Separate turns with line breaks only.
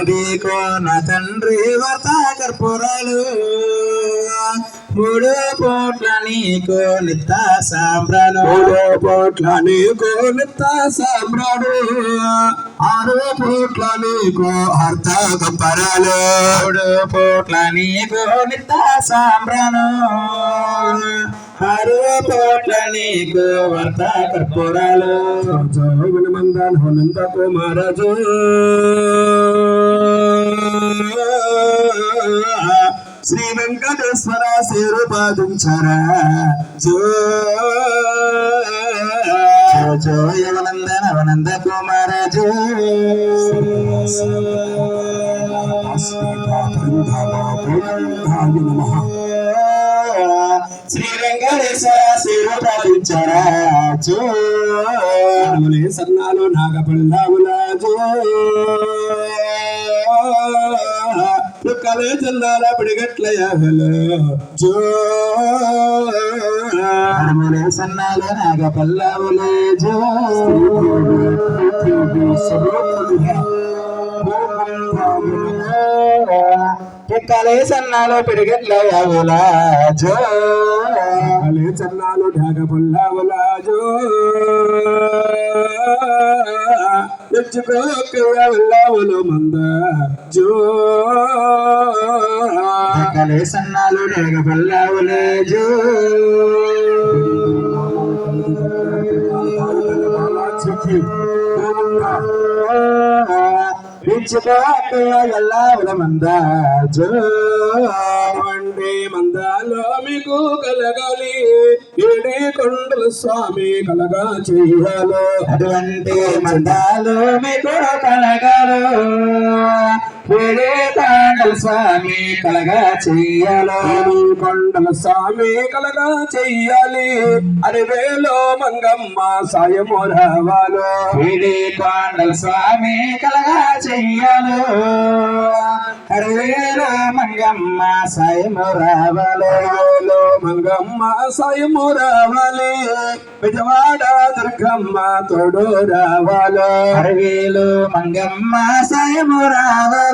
నీకో నా తండ్రి వర్త కర్పూరాలు మూడు పోట్ల నీకు నిత్త సాంబ్రాలు
మూడు పోట్ల నీకు నిత్త సామ్రాడు ఆరు పోట్ల నీకు అర్థ గొప్పరాలు
మూడు పోట్ల నీకు నిత్త సాంబ్రాను. ఆరు పోట్ల నీకు వర్త కర్పూరాలు
జోగుణ మందన నంద కుమారజు. శ్రీ వెంకటేశ్వర సేరు పాదించరా జో
జో యవనందన వనంద కుమార జో శ్రీ వెంకటేశ్వర శివ ప్రార్థించరా జో
రాములే సన్నాలు నాగపల్లాములాజు లుక్కలే చందాల పిడిగట్ల జో
హనుమలే సన్నాలు నాగ పల్లవులే జో ఎక్కలే సన్నాలు పిడిగట్ల యాగులా జో.
లుక్కలే చన్నాలు నాగపల్లాములాజు వెళ్ళావులు మంద జో
సన్నాలు నాగ పల్లవులే జో పిచ్చుకోల మంద జో.
వండే మీకు కలగాలి. ఏడే కొండల స్వామి కలగా చేయాలో.
అటువంటి మందాలు మీకు కలగారు వేడే తాండల స్వామి కలగా చెయ్యాలో.
కొండల స్వామి కలగా చెయ్యాలి. అరివేలో మంగమ్మ సాయము రావాలో.
వేడే కొండల స్వామి కలగా చెయ్యాలో. అరవేలో మంగమ్మ సాయము రావాలో.
అరివేలో మంగమ్మ సాయము రావాలి. విజవాడ దుర్గమ్మ తోడు రావాలో.
అరవేలు మంగమ్మ సాయము రావాలో.